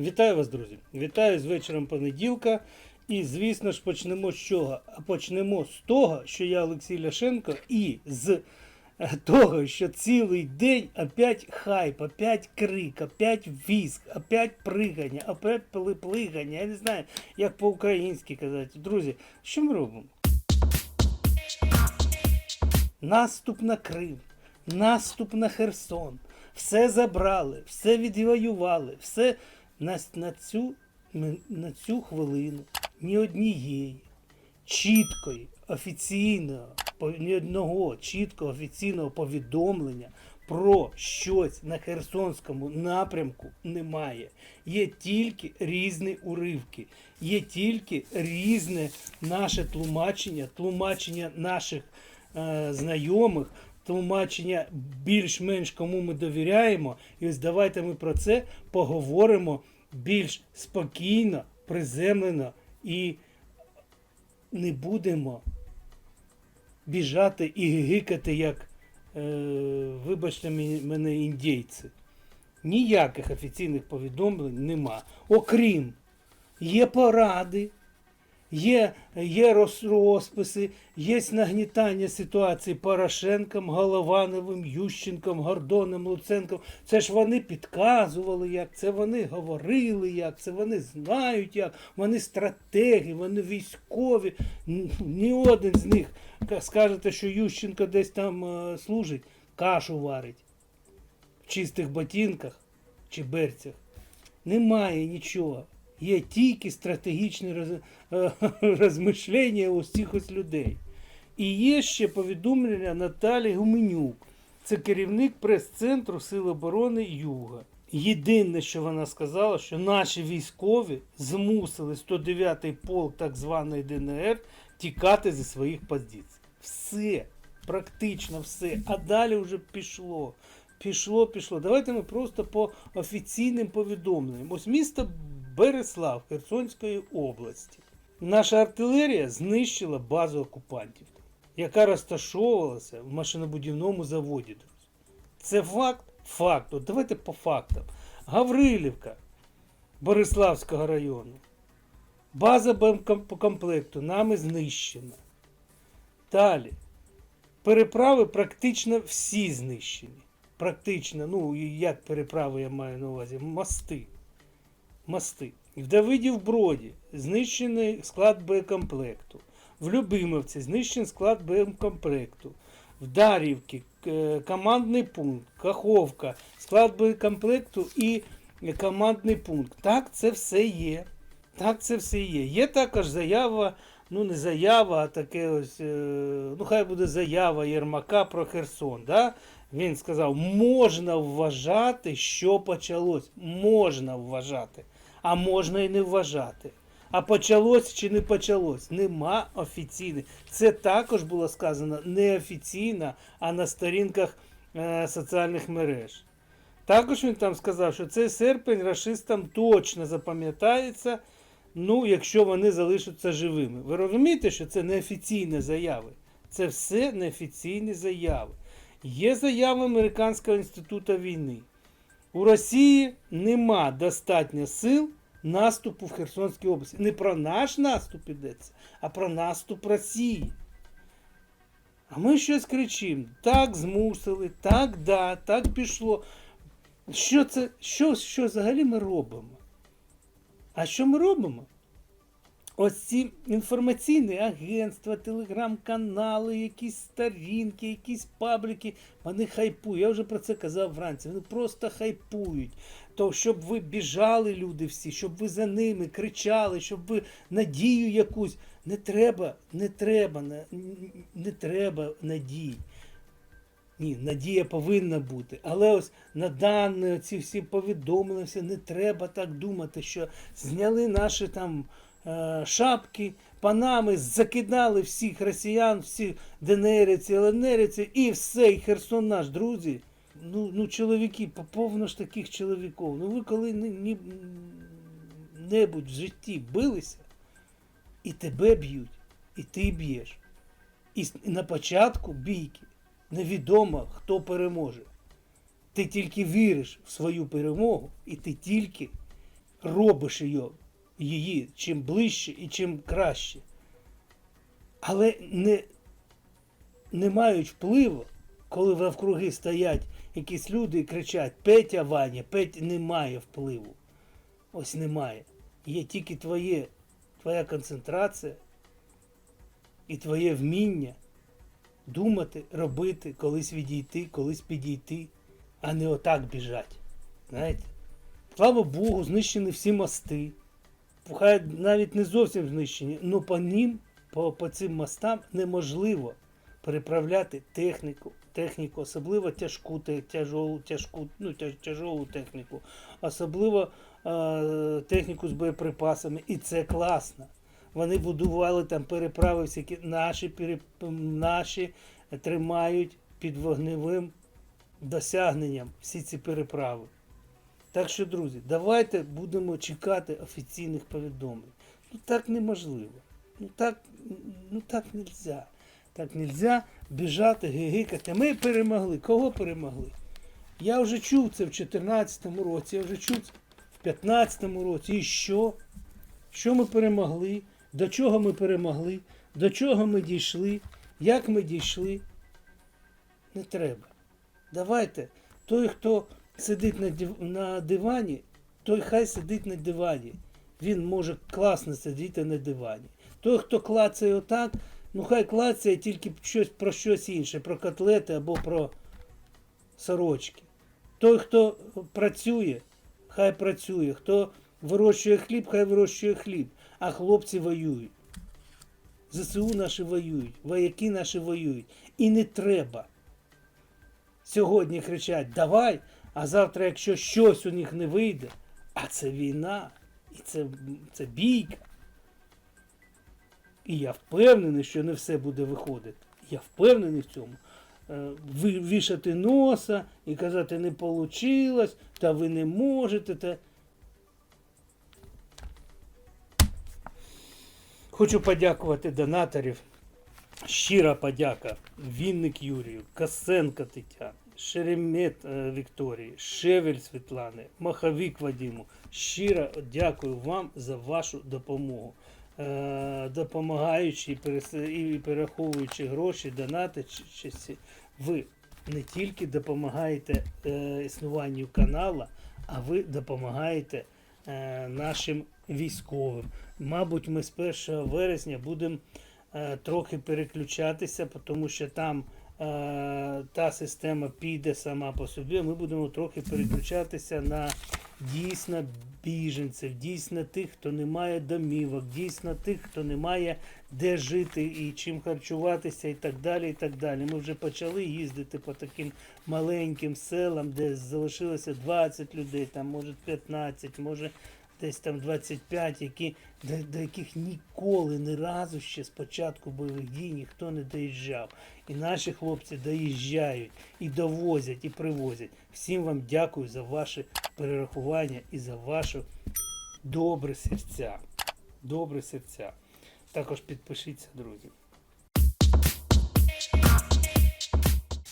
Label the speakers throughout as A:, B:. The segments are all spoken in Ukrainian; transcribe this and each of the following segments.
A: Вітаю вас, друзі! Вітаю з вечором понеділка. І, звісно ж, почнемо з чого? Почнемо з того, що я Олексій Ляшенко, і з е, того, що цілий день опять хайп, опять крик, опять віск, опять пригання, опять плигання. Я не знаю, як по-українськи казати. Друзі, що ми робимо? Наступ на Крим, наступ на Херсон. Все забрали, все відвоювали, все на, на, цю, на цю хвилину ні однієї чіткої, офіційного, ні одного чіткого офіційного повідомлення про щось на Херсонському напрямку немає. Є тільки різні уривки, є тільки різне наше тлумачення, тлумачення наших е, знайомих, тлумачення більш-менш кому ми довіряємо. І ось давайте ми про це поговоримо більш спокійно, приземлено і не будемо біжати і гикати, як, е, вибачте мене, індійці. Ніяких офіційних повідомлень нема. Окрім є поради, є, є розписи, є нагнітання ситуації Порошенком, Головановим, Ющенком, Гордоном, Луценком. Це ж вони підказували, як це вони говорили, як це вони знають, як вони стратеги, вони військові. Ні один з них ка- скажете, що Ющенко десь там е, служить, кашу варить в чистих ботинках чи берцях. Немає нічого. Є тільки стратегічні роз... е, розмишлення у всіх ось людей. І є ще повідомлення Наталі Гуменюк. Це керівник прес-центру Сил оборони Юга. Єдине, що вона сказала, що наші військові змусили 109-й полк так званої ДНР тікати зі своїх позицій. Все, практично все. А далі вже пішло. Пішло, пішло. Давайте ми просто по офіційним повідомленням. Ось місто Береслав Херсонської області. Наша артилерія знищила базу окупантів, яка розташовувалася в машинобудівному заводі. Це факт? Факт. От давайте по фактам. Гаврилівка Бориславського району. База по комплекту нами знищена. Далі. Переправи практично всі знищені. Практично, ну як переправи я маю на увазі? Мости. Мости. В Давидів Броді знищений склад боєкомплекту. В Любимовці знищений склад боєкомплекту. В Дарівці е, командний пункт, Каховка, склад боєкомплекту і командний пункт. Так, це все є. Так, це все є. Є також заява, ну не заява, а таке ось, е, ну хай буде заява Єрмака про Херсон. Да? Він сказав, можна вважати, що почалось. Можна вважати, а можна і не вважати. А почалось чи не почалось? Нема офіційних. Це також було сказано неофіційно, а на сторінках е, соціальних мереж. Також він там сказав, що цей серпень рашистам точно запам'ятається, ну, якщо вони залишаться живими. Ви розумієте, що це неофіційні заяви? Це все неофіційні заяви. Є заяви Американського інституту війни. У Росії нема достатньо сил наступу в Херсонській області. Не про наш наступ йдеться, а про наступ Росії. А ми щось кричимо: так змусили, так да, так пішло. Що це, що, що взагалі ми робимо? А що ми робимо? Ось ці інформаційні агентства, телеграм-канали, якісь сторінки, якісь пабліки, вони хайпують. Я вже про це казав вранці. Вони просто хайпують. То щоб ви біжали, люди всі, щоб ви за ними кричали, щоб ви надію якусь. Не треба, не треба, не, не треба надій. Ні, надія повинна бути. Але ось на дані ці всі повідомлення, не треба так думати, що зняли наші там шапки, панами, закидали всіх росіян, всіх ДНРівці, ЛНРівці і все, і Херсон наш, друзі. Ну, ну чоловіки, повно ж таких чоловіків. Ну ви коли ні, ні, небудь в житті билися, і тебе б'ють, і ти б'єш. І на початку бійки невідомо, хто переможе. Ти тільки віриш в свою перемогу, і ти тільки робиш її, її чим ближче і чим краще. Але не, не мають впливу, коли навкруги стоять якісь люди і кричать Петя Ваня, Петя немає впливу. Ось немає. Є тільки твоє, твоя концентрація і твоє вміння думати, робити, колись відійти, колись підійти, а не отак біжать. Знаєте? Слава Богу, знищені всі мости. Хай навіть не зовсім знищені, але по ним, по, по цим мостам неможливо переправляти техніку, техніку, особливо тяжку, тяжолу, тяжку, ну, тяж, тяжолу техніку, особливо е, техніку з боєприпасами. І це класно. Вони будували там переправи всякі, наші, переп... наші тримають під вогневим досягненням всі ці переправи. Так що, друзі, давайте будемо чекати офіційних повідомлень. Ну так неможливо. Ну так, ну так нельзя. Так нельзя біжати, гигикати. Ми перемогли. Кого перемогли? Я вже чув це в 2014 році, я вже чув це в 2015 році. І що? Що ми перемогли? До чого ми перемогли? До чого ми дійшли? Як ми дійшли? Не треба. Давайте, той, хто сидить на, див- на дивані, той хай сидить на дивані. Він може класно сидіти на дивані. Той, хто клацає отак, ну хай клацає тільки щось, про щось інше, про котлети або про сорочки. Той, хто працює, хай працює. Хто вирощує хліб, хай вирощує хліб. А хлопці воюють. ЗСУ наші воюють, вояки наші воюють. І не треба сьогодні кричать давай, а завтра, якщо щось у них не вийде, а це війна, і це, це бійка. І я впевнений, що не все буде виходити. Я впевнений в цьому. Е, вішати носа і казати не вийшло, та ви не можете. Та... Хочу подякувати донаторів. Щира подяка Вінник Юрію, Косенко Тетяні, Шеремет е, Вікторії, Шевель Світлани, Маховік Вадиму. Щиро дякую вам за вашу допомогу. Е, Допомагаючи і перераховуючи гроші, донати, ви не тільки допомагаєте е, існуванню каналу, а ви допомагаєте нашим військовим. Мабуть, ми з 1 вересня будемо трохи переключатися, тому що там та система піде сама по собі. Ми будемо трохи переключатися на дійсно біженців, дійсно тих, хто не має домівок, дійсно тих, хто не має де жити і чим харчуватися, і так далі. і так далі. Ми вже почали їздити по таким маленьким селам, де залишилося 20 людей, там може 15, може десь там 25, які, до, до яких ніколи, ні разу ще з початку бойових дій ніхто не доїжджав. І наші хлопці доїжджають, і довозять, і привозять. Всім вам дякую за ваше перерахування і за ваше добре серця. Добре серця. Також підпишіться, друзі.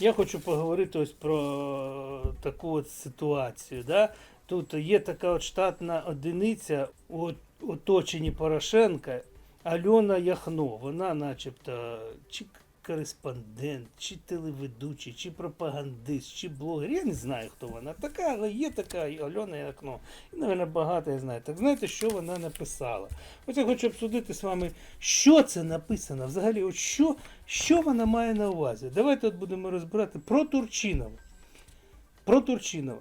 A: Я хочу поговорити ось про таку от ситуацію. Да? Тут є така от штатна одиниця у оточенні Порошенка Альона Яхно. Вона начебто чи кореспондент, чи телеведучий, чи пропагандист, чи блогер. Я не знаю, хто вона така, але є така Альона Яхно. І, мабуть, багато я знаю. Так знаєте, що вона написала? Ось я хочу обсудити з вами, що це написано взагалі, от що, що вона має на увазі. Давайте от будемо розбирати про Турчинова. Про Турчинова.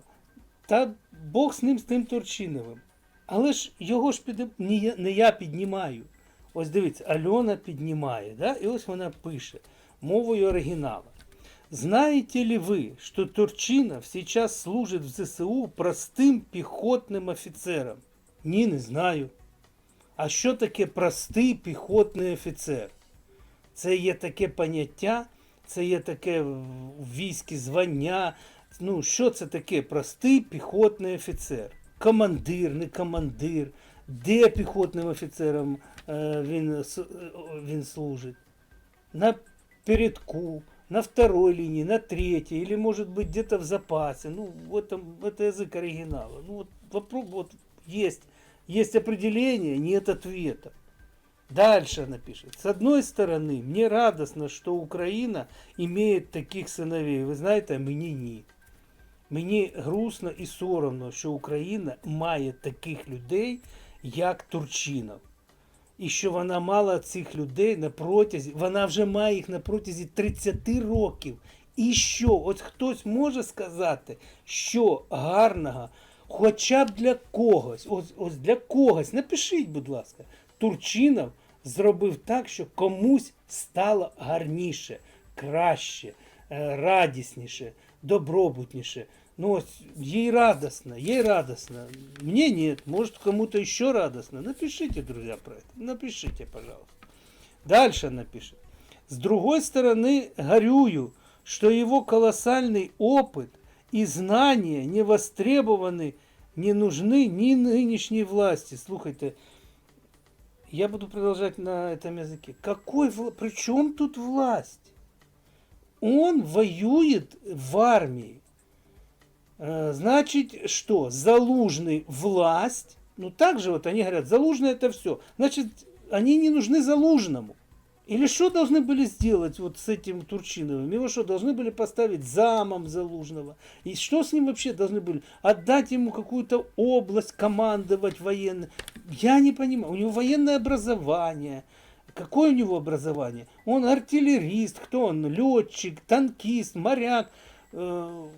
A: Та Бог з ним, з тим Турчиновим. Але ж його ж під... не, я, піднімаю. Ось дивіться, Альона піднімає, да? і ось вона пише мовою оригінала. Знаете ли вы, что Турчинов сейчас служит в ЗСУ простым піхотним офіцером? Ні, не знаю. А що таке простий піхотний офіцер? Це є таке поняття, це є таке війські звання. Ну, що це таке простий піхотний офіцер? Командир, не командир. Де піхотним офіцером е, він, с- е, він служить? На передку, на второй линии, на третьей, или может быть где-то в запасе. Ну, в этом, это язык оригинала. Ну, вот вопрос вот есть Есть определение, нет ответа. Дальше она пишет. С одной стороны, мне радостно, что Украина имеет таких сыновей. Ви знаєте, а мені ні. Мені грустно і соромно, що Україна має таких людей, як Турчинов. І що вона мала цих людей на протязі, вона вже має їх на протязі 30 років. І що? От хтось може сказати, що гарного, хоча б для когось, ось, ось для когось, напишіть, будь ласка, Турчинов зробив так, що комусь стало гарніше, краще, радісніше, добробутніше. Ну, ось ей радостно, ей радостно. Мне нет, может кому-то еще радостно. Напишите, друзья, про это. Напишите, пожалуйста. Дальше напишет. С другой стороны, горюю, что его колоссальный опыт и знания не востребованы, не нужны ни нынешней власти. Слухайте, я буду продолжать на этом языке. Какой вла... При чем тут власть? Он воюет в армии. Э, Значит, что? Залужный власть. Ну так же вот они говорят, Залужный это все. Значит, они не нужны Залужному. Или что должны были сделать вот с этим Турчиновым? Его что, должны были поставить замом Залужного? И что с ним вообще должны были? Отдать ему какую-то область, командовать военной? Я не понимаю. У него военное образование. Какое у него образование? Он артиллерист, кто он? Летчик, танкист, моряк. Э,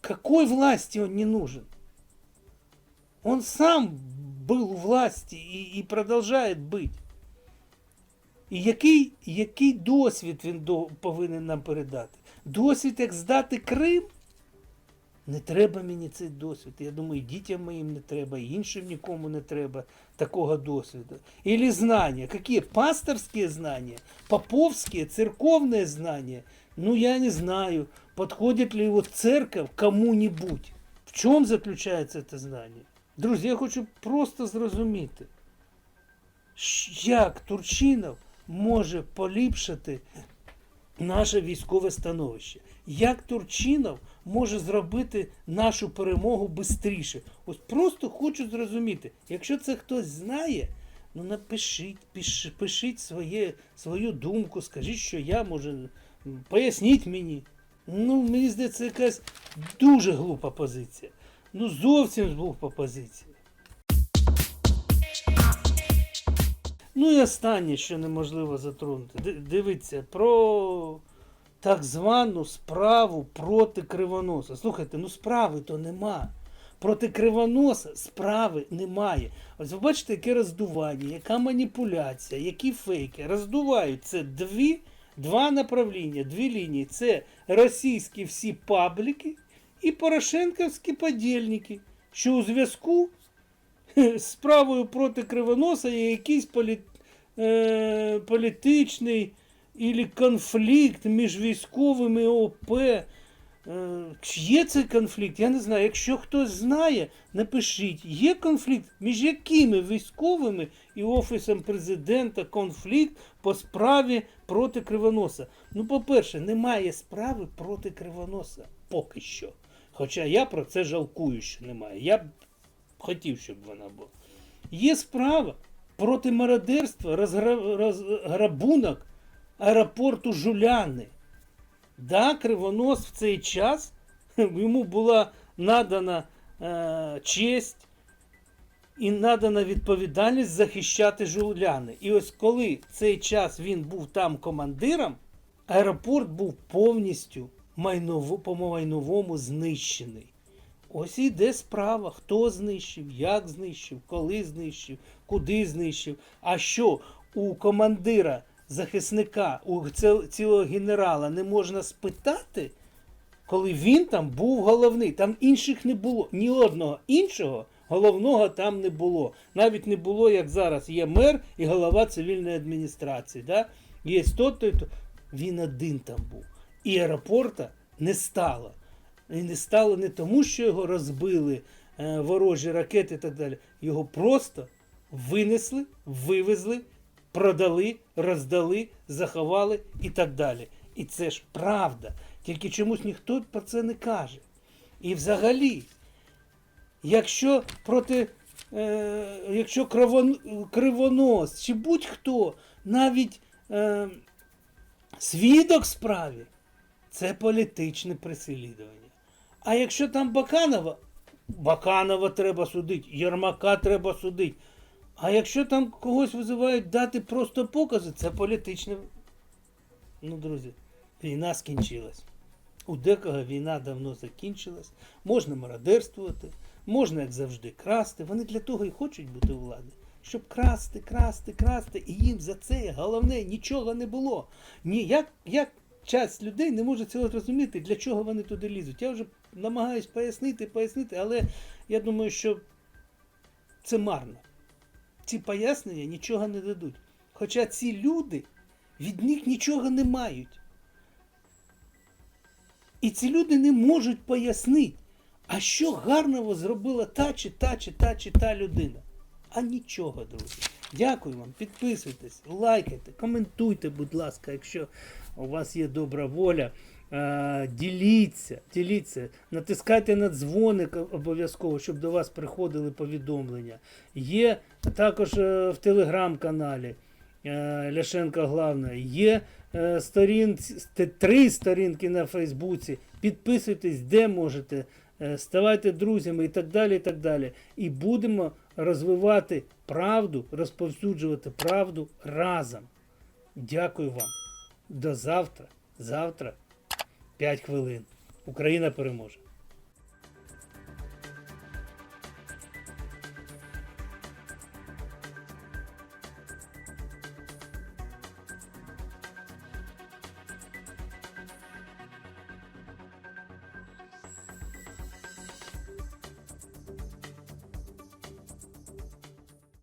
A: Какой власти он не нужен? Он сам был у власти и, и продолжает быть. І який, який досвід він до, повинен нам передати? Досвід, як здати Крим? Не треба мені цей досвід. Я думаю, дітям моїм не треба, іншим нікому не треба такого досвіду. Или знания. Какие? Пасторские знания, поповские, церковные знания. Ну, я не знаю, подходит ли вот церковь кому-нибудь. В чем заключается это знание? Друзі, я хочу просто зрозуміти, як Турчинов може поліпшити наше військове становище. Як Турчинов може зробити нашу перемогу швидше? Ось просто хочу зрозуміти. Якщо це хтось знає, ну напишіть, пиш, пишіть своє, свою думку, скажіть, що я може. Поясніть мені. Ну, мені здається, якась дуже глупа позиція. Ну, зовсім глупа позиція. Ну і останнє, що неможливо затронути. Дивіться, про так звану справу проти кривоноса. Слухайте, ну справи то нема. Проти кривоноса справи немає. Ось ви бачите, яке роздування, яка маніпуляція, які фейки. Роздувають це дві, два направління, дві лінії. Це російські всі пабліки і порошенківські подільники, що у зв'язку з справою проти кривоноса є якийсь полі... е... політичний ілі конфлікт між військовими ОП. Е... Чи є цей конфлікт? Я не знаю. Якщо хтось знає, напишіть, є конфлікт між якими військовими і Офісом президента конфлікт по справі проти кривоноса. Ну, по-перше, немає справи проти кривоноса поки що. Хоча я про це жалкую, що немає. Я б хотів, щоб вона була. Є справа проти мародерства, розгра- розграбунок аеропорту Жуляни. Да, Кривонос в цей час йому була надана е, честь і надана відповідальність захищати Жуляни. І ось коли цей час він був там командиром, аеропорт був повністю майново, по майновому знищений. Ось і йде справа, хто знищив, як знищив, коли знищив, куди знищив. А що у командира, захисника, у цілого генерала не можна спитати, коли він там був головний. Там інших не було. Ні одного іншого головного там не було. Навіть не було, як зараз. Є мер і голова цивільної адміністрації. Да? Є то, то, то. Він один там був. І аеропорта не стало. І не стало не тому, що його розбили е, ворожі ракети і так далі. Його просто винесли, вивезли, продали, роздали, заховали і так далі. І це ж правда. Тільки чомусь ніхто про це не каже. І взагалі, якщо проти е, якщо кривон- кривонос чи будь-хто, навіть е, свідок справі, це політичне переслідування. А якщо там Баканова, Баканова треба судити, Єрмака треба судити. А якщо там когось визивають дати просто покази, це політичне. Ну, друзі, війна скінчилась. У декого війна давно закінчилась. Можна мародерствувати, можна, як завжди, красти. Вони для того і хочуть бути у влади. Щоб красти, красти, красти, і їм за це головне нічого не було. Ні, як, як часть людей не може цього зрозуміти, для чого вони туди лізуть. Я вже намагаюсь пояснити, пояснити, але я думаю, що це марно. Ці пояснення нічого не дадуть. Хоча ці люди від них нічого не мають. І ці люди не можуть пояснити, а що гарного зробила та чи та чи та чи та людина. А нічого, друзі. Дякую вам. Підписуйтесь, лайкайте, коментуйте, будь ласка, якщо у вас є добра воля. Е, Діліться, діліться, натискайте на дзвоник обов'язково, щоб до вас приходили повідомлення. Є також е, в телеграм-каналі е, Ляшенка Главна. Є е, сторінці, ст- три сторінки на Фейсбуці. Підписуйтесь, де можете, ставайте друзями і так далі. І так далі. І будемо розвивати правду, розповсюджувати правду разом. Дякую вам. До завтра. Завтра 5 хвилин. Україна переможе.